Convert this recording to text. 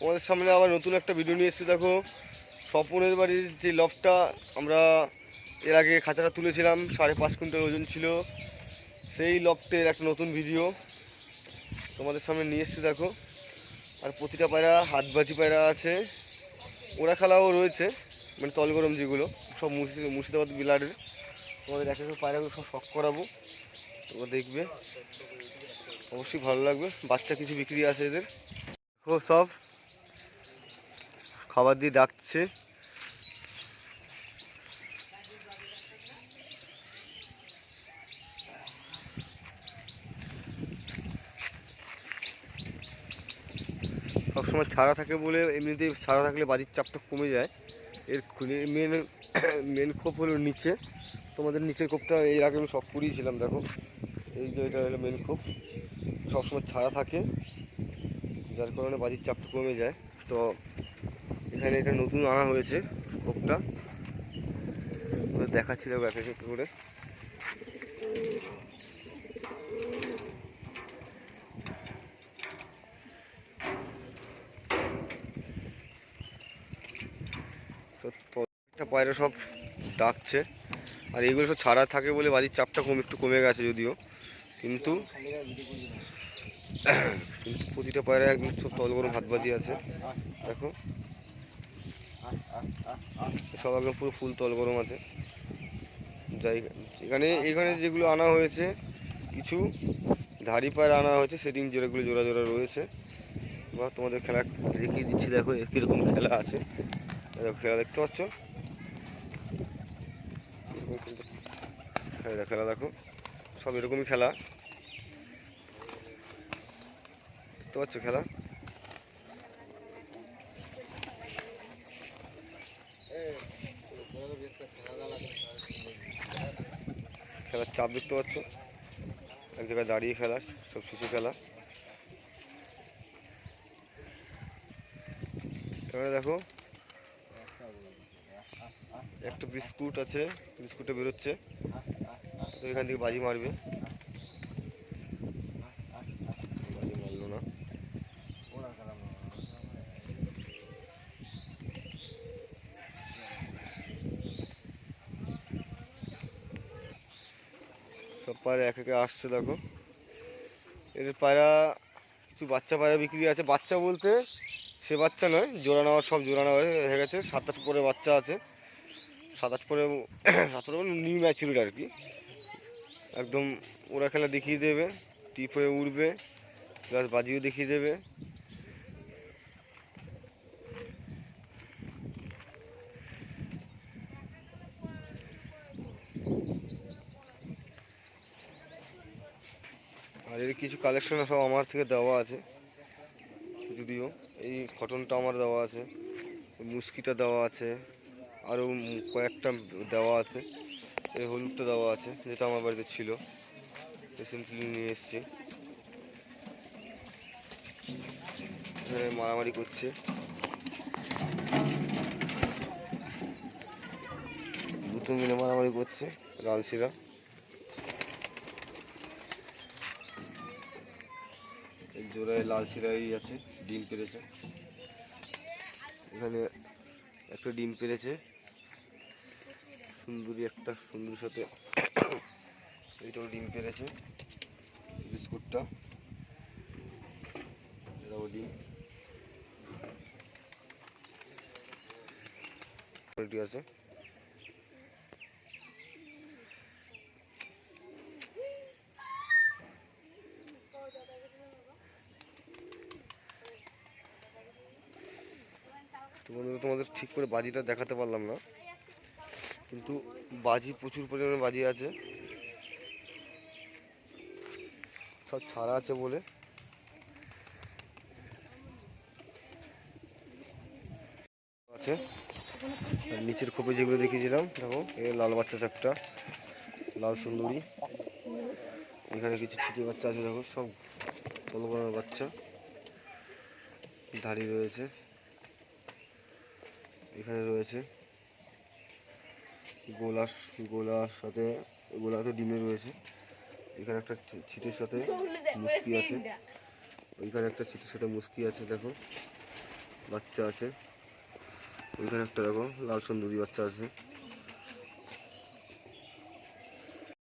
তোমাদের সামনে আবার নতুন একটা ভিডিও নিয়ে এসেছি, দেখো। স্বপনের বাড়ির যে লফটা আমরা এর আগে খাঁচাটা তুলেছিলাম, সাড়ে পাঁচ কুইন্টাল ওজন ছিল। সেই লফটের একটা নতুন ভিডিও তোমাদের সামনে নিয়ে এসেছি, দেখো। আর প্রতিটা পায়রা হাতবাজি পায়রা আছে। ওরা খেলাও রয়েছে মানে তলগরম যেগুলো, সব মুর্শি মুর্শিদাবাদ বিলারের। তোমাদের এক এক পায়রাগুলো সব শখ করাবো, তোমরা দেখবে। অবশ্যই ভালো লাগবে, বাচ্চা কিছু বিক্রি আছে এদের। ও সব। খাবার দিয়ে ডাকছে। সবসময় ছাড়া থাকে বলে এমনিতেই ছাড়া থাকলে বাজির চাপটা কমে যায়। এর মেন মেন খোপ হলো নিচে। তোমাদের নিচের খোপটা এর আগে আমি সব করিয়েছিলাম দেখো। এই যে এটা হলো মেন খোপ। সবসময় ছাড়া থাকে। যার কারণে বাজির চাপটা কমে যায়। তো এখানে এটা নতুন আনা হয়েছে খোপটা দেখাচ্ছি দেখো এক করে। প্রত্যেকটা পায়রা সব ডাকছে। আর এগুলো সব ছাড়া থাকে বলে বাড়ির চাপটা কম, একটু কমে গেছে যদিও। কিন্তু কিন্তু প্রতিটা পায়রা একদম সব তল গরম হাত বাজি আছে। দেখো। সব একদম পুরো ফুল তল গরম আছে। যাই, এখানে এখানে যেগুলো আনা হয়েছে, কিছু ধাড়ি পায়রা আনা হয়েছে, সেটিং যেগুলো জোড়া জোড়া রয়েছে। বা তোমাদের খেলা দেখিয়ে দিচ্ছি, দেখো কীরকম খেলা আছে। দেখো, খেলা দেখতে পাচ্ছ? খেলা দেখো। সব এরকমই খেলা। দেখতে পাচ্ছ খেলা? খেলার চাপ দেখতে পাচ্ছ। এক জায়গায় দাঁড়িয়ে খেলা, সব শিশু খেলা। এখানে দেখো, একটা বিস্কুট আছে, বিস্কুটটা বেরোচ্ছে। এখান থেকে বাজি মারবে বাজি মারলো না সব পায়রা এক একে আসছে, দেখো। এর পায়রা কিছু বাচ্চা পায়রা বিক্রি আছে। বাচ্চা বলতে সে বাচ্চা নয়, জোড়া নেওয়ার সব জোড়া নেওয়া হয়ে গেছে। সাত আট পরে বাচ্চা আছে। সাত আট পরে, সাত আট পরে নিউ ম্যাচুরিট আর কি। একদম ওরা খেলা দেখিয়ে দেবে, টিপ হয়ে উঠবে প্লাস বাজিও দেখিয়ে দেবে। এর কিছু কালেকশন সব আমার থেকে দেওয়া আছে। যদিও এই কটনটা আমার দেওয়া আছে মুস্কিটা দেওয়া আছে, আরও কয়েকটা দেওয়া আছে, এই হলুদটা দেওয়া আছে, যেটা আমার বাড়িতে ছিল। রিসেন্টলি নিয়ে এসছি। মারামারি করছে। দুটো মিলে মারামারি করছে লালসিরা এই জোড়ায় লাল সিরাই আছে, ডিম পেরেছে। এখানে একটা ডিম পেরেছে। সুন্দরী একটা, সুন্দরীর সাথে এইটাও ডিম পেরেছে। বিস্কুটটা। এটাও ডিম। আছে। তো বন্ধুরা, তোমাদের ঠিক করে বাজিটা দেখাতে পারলাম না। কিন্তু বাজি, প্রচুর পরিমাণে বাজি আছে। সব ছাড়া আছে বলে। আছে। নিচের খোপে যেগুলো দেখিয়েছিলাম, দেখো এ লাল বাচ্চা একটা, লাল সুন্দরী। এখানে কিছু ছিটি বাচ্চা আছে, দেখো, সব বাচ্চা। দাঁড়িয়ে রয়েছে। এখানে রয়েছে। গোলার গোলার সাথে গোলাতে ডিমে রয়েছে। এখানে একটা ছিটের সাথে মুসকি আছে। ওইখানে একটা ছিটের সাথে মুসকি আছে, দেখো। বাচ্চা আছে। ওইখানে একটা, দেখো, লাল সুন্দরী বাচ্চা আছে।